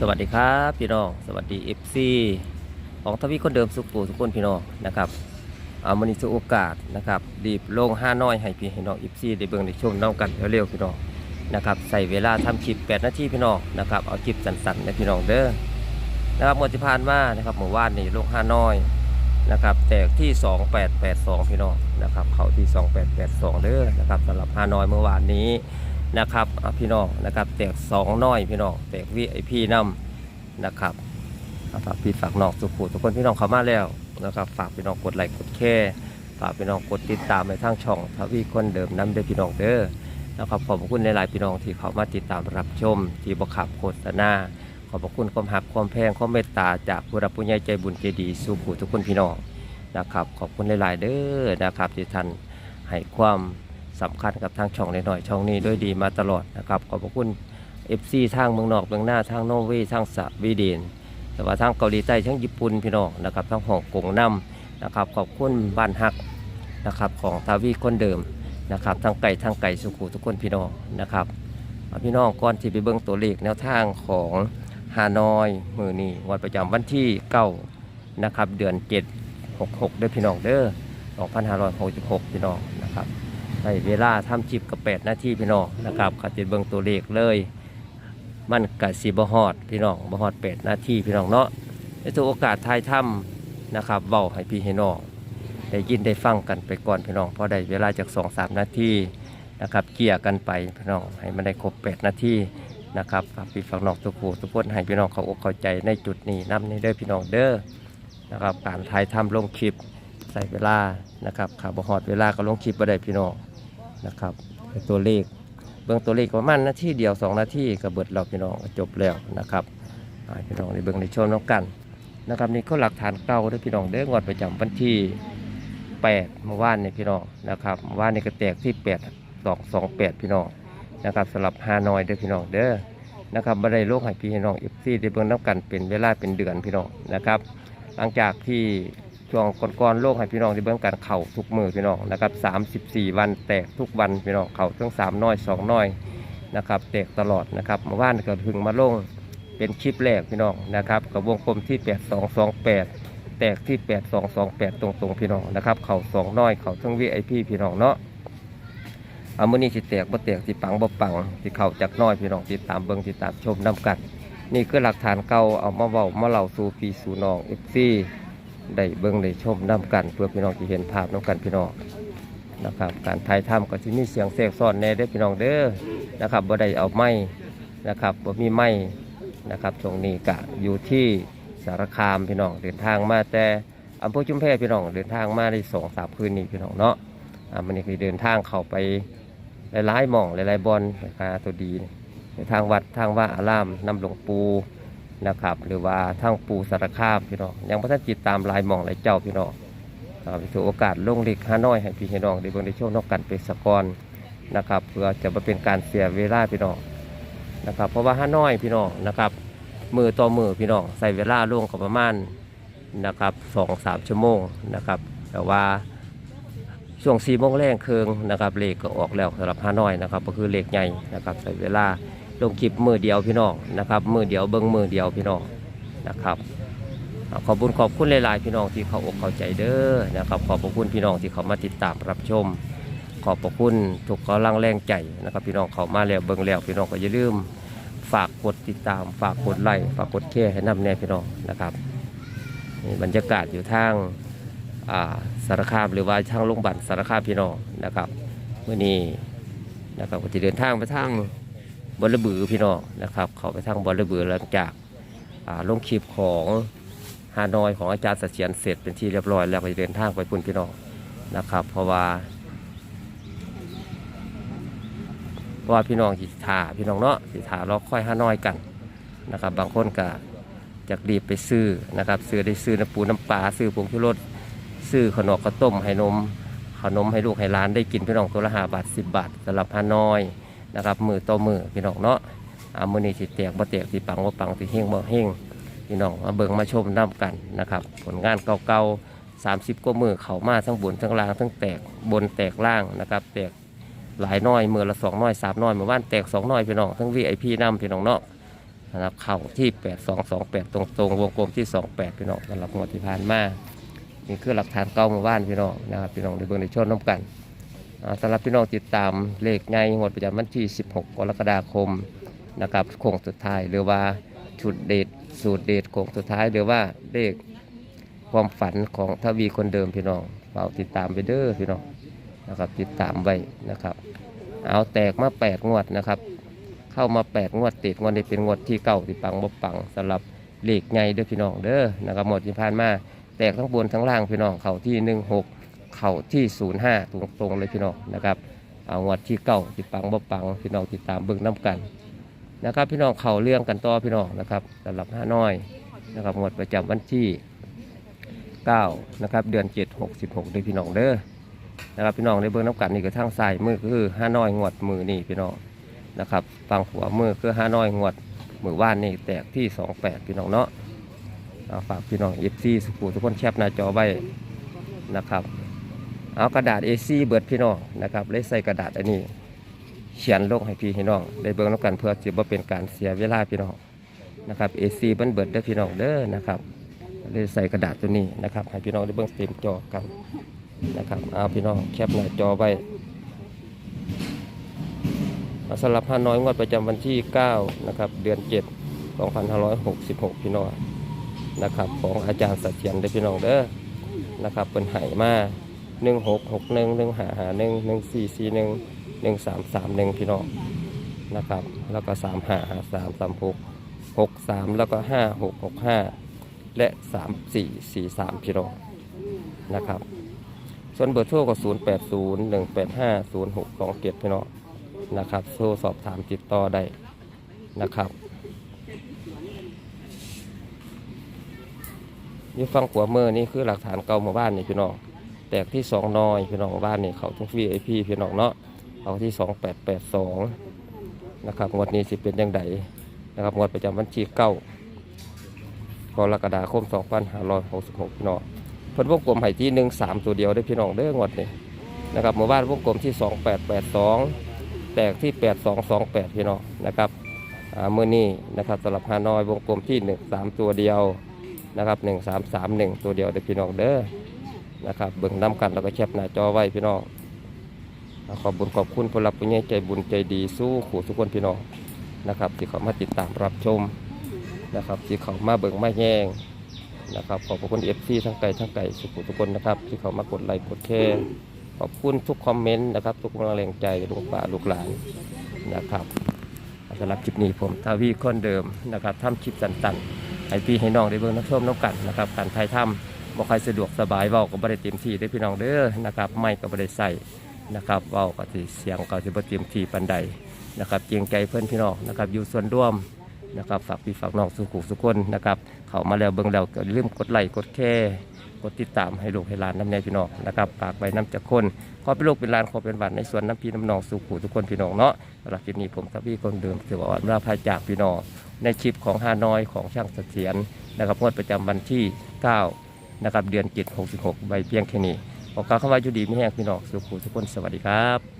สวัสดีครับพี่น้อง สวัสดีเอฟซีของทวีคนเดิมสุขุทุกคนพี่น้องนะครับเอามันนี้สุโอกาสนะครับรีบลงห้าน้อยให้พี่ให้น้องเอฟซีได้เบิ่งได้ชมน้องกันเร็วๆพี่น้องนะครับใส่เวลาทำคลิป8นาทีพี่น้องนะครับเอาคลิปสั้นๆนะพี่น้องเด้อนะครับหมดที่ผ่านมานะครับเมื่อวานนี้ลงห้าน้อยนะครับแตกที่ 2882 พี่น้องนะครับเขาที่ 2882เด้อนะครับสำหรับห้าน้อยเมื่อวานนี้ นะครับพี่น้องนะครับแตกสองน้อยพี่น้องแตกวีไอพีนำนะครับฝากพี่ฝากน้องสุขุทุกคนพี่น้องเข้ามาแล้วนะครับฝากพี่น้องกดไลค์กดแชร์ฝากพี่น้องกดติดตามในทางช่องทวีคนเดิมน้ำเด้พี่น้องเด้อนะครับขอบคุณในหลายพี่น้องที่เข้ามาติดตามรับชม ที่บขับโฆษณาขอบคุณความหักความแพงความเมตตาจากผู้รับผู้ใหญ่ใจบุญใจดีสุขุทุกคนพี่น้องนะครับขอบคุณหลายๆเด้อนะครับที่ท่านให้ความ สำคัญกับทางช่องหน่อยๆช่องนี้ด้วยดีมาตลอดนะครับขอบพระคุณ FC ทางเมืองนอกเมืองหน้าทางนอร์เวย์ทางสวีเดนแต่ว่าทางเกาหลีใต้ทั้งญี่ปุ่นพี่น้องนะครับทั้งฮ่องกงนํนะครับขอบคุณบ้านฮักนะครับของทาวีคนเดิมนะครับทั้งไก่ทั้งไก่สุขุทุกคนพี่น้องนะครับพี่น้องก่อนที่ไปเบิ่งตัวเลขแนวทางของฮานอยมือนี้วันประจำวันที่9นะครับเดือน7 66เด้อพี่น้องเด้อ2566พี่น้อง ช้เวลาทำจิบกับ8นาทีพี่น้องนะครับขัดติดเบิ่งตัวเลขเลย มันกัสีบฮอดพี่น้องบฮอด8นาทีพี่น้องเนาะในทุกโอกาสทายถ้ำนะครับเบาให้พี่ให้น้องได้ยินได้ฟังกันไปก่อนพี่น้องเพราะได้เวลาจาก2 3นาทีนะครับเกี่ยกันไปพี่น้องให้มันได้ครบ8นาทีนะครับพี่ฝากน้องทุกผู้ทุกคนให้พี่น้องเขาอกเข้าใจในจุดนี้นำในเด้อพี่น้องเด้อนะครับการถ่ายทำลงคลิปใส่เวลานะครับขาบฮอดเวลาก็ลงคลิปบ่ได้พี่น้อง นะครับตัวเลข เบื้องตัวเลขประมาณนาทีเดียว 2 นาทีก็เบิดเราพี่น้องจบแล้วนะครับพี่น้องในเบื้องในชมน้องกันนะครับนี่ก็หลักฐานเก่าเด้วยพี่น้องเด้องวดประจำวันที่8เมื่อวานนี่พี่น้องนะครับเมื่อวานนี่ก็แตกที่ 8 2 2 8 พี่น้องนะครับสำหรับฮานอยเด้อพี่น้องเด้อนะครับบันไดโลกให้พี่น้องเอฟซีได้เบิ่งน้ำกันเป็นเวลาเป็นเดือนพี่น้องนะครับ หลังจากที่ ช่วงก่อนๆโลกให้พี่น้องได้เบิ่งกันเข่าทุกมือพี่น้องนะครับ34วันแตกทุกวันพี่น้องเข่าทั้ง3น้อย2น้อยนะครับแตกตลอดนะครับเมื่อวานก็ถึงมาลงเป็นคลิปแรกพี่น้องนะครับกับวงกลมที่8228แตกที่8228ตรงๆพี่น้องนะครับเข่า2น้อยเข่าทั้ง VIP พี่น้องเนาะเอามือนี้สิแตกบ่แตกสิปังบ่ปังสิเข่าจากน้อยพี่น้องติดตามเบิ่งติดตามชมนํกัน นี่คือหลักฐานเก่าเอามาเว้ามาเล่าสู่พี่สู่น้อง FC ได้เบิ่งได้ชมนํกันเพื่อพี่น้องที่เห็นภาพนํกันพี่น้องนะครับ การถ่ายทำก็สิมีเสียงแทรกซ้อนแน่เด้อพี่น้องเด้อนะครับบ่ได้เอาไม้นะครับบ่มีไม้นะครับช่วงนี้ก็อยู่ที่สารคามพี่น้องเดินทางมาแต่อำเภอชุมแพพี่น้องเดินทางมาได้สองสามคืนนี้พี่น้องเนาะอ่ามันนี่คือเดินทางเข้าไปหลายๆหม่องหลายๆบอลราตัวดีในทางวัดทางว่าอารามนำหลวงปู นะครับ หรือว่าทางปูสารคามพี่น้องยังพระท่านจิตตามลายหมองลายเจ้าพี่น้องอ่าไปถือโอกาสลงเล็กห้าน้อยให้พี่ให้น้องได้เบิ่งได้โชวนอกกันเป็นสกอนนะครับ เพื่อจะมาเป็นการเสียเวลาพี่น้องนะครับ เพราะว่าห้าน้อยพี่น้องนะครับมือต่อมือพี่น้องใส่เวลาลงกับประมาณนะครับสองสามชั่วโมงนะครับ แต่ว่าช่วงสี่โมงแรงเคืองนะครับเลขก็ออกแล้วสำหรับห้าน้อยนะครับ ก็คือเลขใหญ่นะครับใส่เวลา ลงคลิปมือเดียวพี่น้องนะครับมือเดียวเบิ้งมือเดียวพี่น้องนะครับขอบคุณขอบคุณหลายๆพี่น้องที่เขาอกเข้าใจเด้อนะครับขอบคุณพี่น้องที่เขามาติดตามรับชม ขอบคุณทุกกำลังแรงใจนะครับ พี่น้องเขามาแล้วเบิ้งแล้วพี่น้องก็อย่าลืมฝากกดติดตาม ฝากกดไลค์ฝากกดแชร์ให้นำแน่พี่น้องนะครับบรรยากาศอยู่ทางาสารคามหรือว่าทางโรงพยาบาลสารคามพี่น้องนะครับเมื่อนี้นะครับก็จะเดินทางไปทาง บอลระบือพี่น้องนะครับเขาไปทางบอลระบือหลังจากาลงคลิปของฮานอยของอาจารย์เสถียรเสร็จเป็นที่เรียบร้อยแล้วก็จะเดินทางไปพุ่นพี่น้องนะครับ เพราะว่าเพราะว่าพี่น้องสิถาพี่น้องเนาะสิถารอค่อยฮานอยกันนะครับ บางคนก็จากรีบไปซื้อนะครับซื้อได้ซื้อน้ำปูน้ำปลาซื้อผงชูรสซื้อขนมข้าวต้มให้นมขนมให้ลูกให้หลานได้กินพี่น้องตัวละห้าบาทสิบบาทสำหรับฮานอย นะครับมือต่อมือพี่น้องเนาะอามือนี้สิแตกบ่แตกสิปังบ่ปังสิเฮงบ่เฮงพี่น้องมาเบิ่งมาชมน้ำกันนะครับ ผลงานเก่าๆ30กว่ามือเข้ามาทั้งบนทั้งล่างทั้งแตกบนแตกล่างนะครับ แตกหลายน้อยมือละสองน้อยสามน้อยเมื่อวานแตกสองน้อยพี่น้องทั้ง VIP น้ำพี่น้องเนาะนะครับเข่าที่8228ตรงๆวงกลมที่28พี่น้องสำหรับงวดที่ผ่านมานี่คือหลักฐานเก่าหมู่บ้านพี่น้องนะครับพี่น้องในเบื้องในชนน้ำกัน สำหรับพี่น้องติดตามเลขในงวดประจำวันที่ 16 กรกฎาคมนะครับโค้งสุดท้ายหรือว่าชุดเดทสูตรเดทโค้งสุดท้ายหรือว่าเลขความฝันของทวีคนเดิมพี่น้องเฝ้าติดตามไปเด้อพี่น้องนะครับติดตามไว้นะครับ เอาแตกมาแปดงวดนะครับ เข้ามาแปดงวดติดงวดนี้เป็นงวดที่เก่าที่ปังบ่ปังสำหรับเลขไงเด้อพี่น้องเด้อนะครับหมดที่ผ่านมาแตกทั้งบนทั้งล่างพี่น้องเข่าที่หนึ่งหก เข่าที่ศูนย์ห้าตรงตรงๆเลยพี่น้องนะครับเอางวดที่เก่าที่ปังบ่ปังพี่น้องติดตามเบิ่งน้ำกันนะครับ พี่น้องเข่าเรื่องกันต่อพี่น้องนะครับสำหรับห้าน้อยนะครับงวดประจำวันที่เก้านะครับ เดือนเจ็ดหกสิบหกเลยพี่น้องเด้อนะครับพี่น้องได้เบิ่งน้ำกันนี่ก็ทางซ้ายมือก็คือห้าน้อยงวดมือนี่พี่น้องนะครับฟังหัวมือคือห้าน้อยงวดมือว่านนี่แตกที่ 28 พี่น้องเนาะฝากพี่น้องเอฟซีสุขุทุกคนแคปหน้าจอไว้นะครับ เอากระดาษ A4 เบิดพี่น้องนะครับเลยใส่กระดาษอันนี้ เขียนลงให้พี่น้องได้เบิ่งน้ำกันเพื่อจะบ่เป็นการเสียเวลาพี่น้องนะครับ A4 เบิ้นเบิดเด้อพี่น้องเด้อนะครับเลยใส่กระดาษตัวนี้นะครับให้พี่น้องได้เบิ่งเต็มจอกันนะครับเอาพี่น้องแคปหน้าจอไว้สำหรับฮาน้อยงวดประจำวันที่ 9 นะครับ เดือน 7 2566 พี่น้องนะครับ ของอาจารย์สัจเทียนได้อพี่น้องเด้อนะครับเป็นไหมา หนึ่งหกหกหนึ่งหนึ่งหาหาหนึ่งหนึ่งสี่สี่หนึ่งหนึ่งสามสามหนึ่งพี่น้องนะครับ แล้วก็สามหาหาสามสามหกหกสามแล้วก็ห้าหกหกห้าและสามสี่สี่สามพี่น้องนะครับ ส่วนเบอร์โทรก็ศูนย์แปดศูนย์หนึ่งแปดห้าศูนย์หกสองเจ็ดพี่น้องนะครับโทรสอบถามติดต่อได้นะครับยี่ฟังขวามือนี่คือหลักฐานเก่าหมู่บ้านนี่พี่น้อง แตกที่สองนอยพี่น้องบ้านนี่เขาทั้งวีไอพีพี่น้องเนาะเขาที่สองแปดแปดสองนะครับงวดนี้สิเป็นยังไงนะครับงวดประจำวันที่เก้ากรกฎาคมสองพันห้าร้อยหกสิบหกพี่น้องเพิ่นวงกลมไห่ที่หนึ่งสามตัวเดียวได้พี่น้องเด้องวดนี้นะครับหมู่บ้านวงกลมที่สองแปดแปดสองแตกที่8228พี่น้องนะครับอ่ามือนี้นะครับสำหรับฮานอยวงกลมที่1 3ตัวเดียวนะครับ1 3 3 1ตัวเดียวเด้พี่น้องเด้อ นะครับเบิ่งน้ำกันแล้วก็แคปหน้าจอไว้พี่น้องขอบบุญขอบคุณผู้รับผู้ใหญ่ใจบุญใจดีสู้ขู่ทุกคนพี่น้องนะครับที่เขามาติดตามรับชมนะครับที่เขามาเบิ่งมาแย่งนะครับขอบคุณเอฟซีทั้งไกลทั้งไกลสุขุทุกคนนะครับที่เขามากดไลค์กดแชร์ขอบคุณทุกคอมเมนต์นะครับทุกกำลังแรงใจลูกป่าลูกหลานนะครับสำหรับคลิปนี้ผมทาวีคนเดิมนะครับทำคลิปสั้นๆให้พี่ให้น้องได้เบิ่งนักชมน้ำกันนะครับการถ่ายทำ บ่ค่อยสะดวกสบายเว้าก็บ่ได้เต็มที่ได้อพี่น้องเด้อนะครับไม่ก็บ่ได้ใส่นะครับเว้าก็สิเสียงก็สิบ่เต็มที่ปานใดนะครับเกรงใจเพื่อนพี่น้องนะครับอยู่ส่วนร่วมนะครับฝากพี่ฝากน้องสุขุสุคนนะครับเข้ามาแล้วเบิ่งแล้วก็อย่าลืมกดไลค์กดแชร์กดติดตามให้ลูกให้หลานน้ำแน่พี่น้องนะครับฝากไว้น้ำจากคนขอเป็นลูกเป็นหลานขอเป็นหวานในส่วนน้ำพี่น้ำนองสู่ขู่ทุกคนพี่น้องเนาะสำหรับคลิปนี้ผมกับพี่คนเดิมถือว่าอ่อนราพายจากพี่น้องในคลิปของฮานอยของช่างเสถียรนะครับงวดประจำวันที่ 9 นะครับเดือน7 66ใบเพียงแค่นี้ขอกล่าวคำว่าอยู่ดีไม่แห้งพี่น้องสุขู่ทุกคนสวัสดีครับ